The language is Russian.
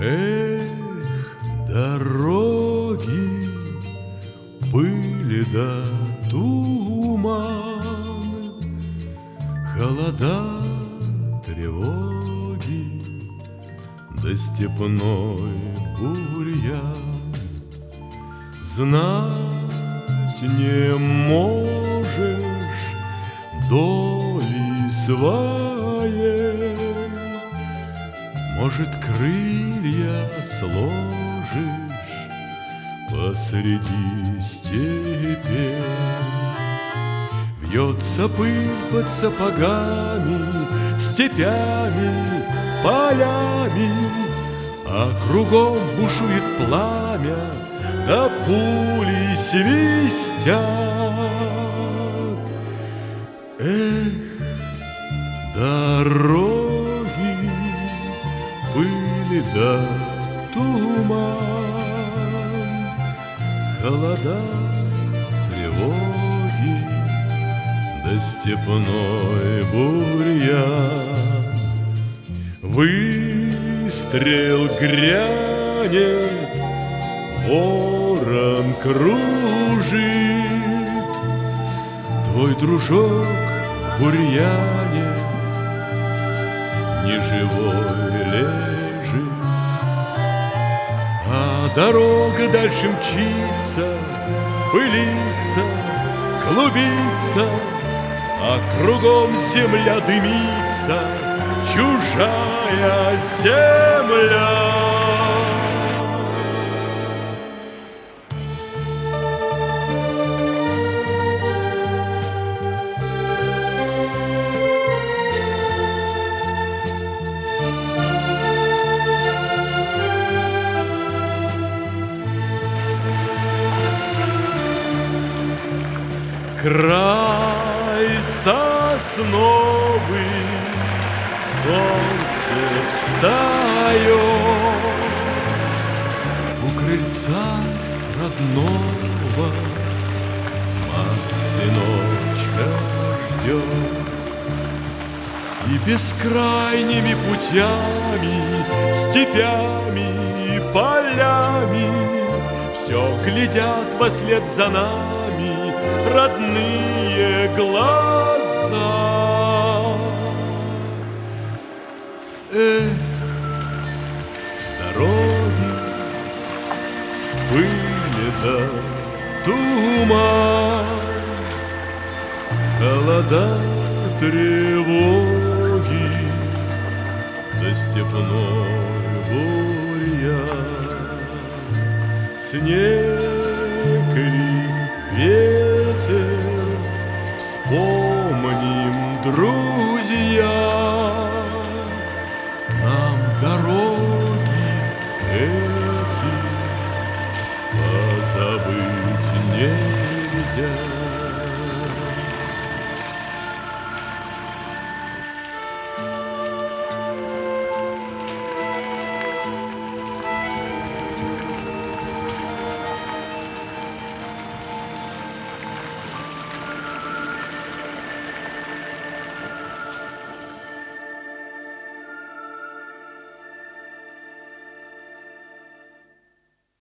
Эх, дороги, пыли да туман, Холода, тревоги, да степной бурьян. Знать не можешь доли своей, Может, крылья сложишь посреди степи. Вьется пыль под сапогами, степями, полями, А кругом бушует пламя, да пули свистят. Пыли да туман, Холода, тревоги, да степной бурьян. Выстрел грянет, ворон кружит, Твой дружок бурьяне Неживой дорога дальше мчится, пылится, клубится, А кругом земля дымится, чужая земля. Край сосновый, солнце встает У крыльца родного Мать сыночка ждет И бескрайними путями, степями и полями Все глядят во след за нами родные глаза. Эх, дороги, пыли да туман, Холода, тревоги, да степной бурьян, Снег madrugada.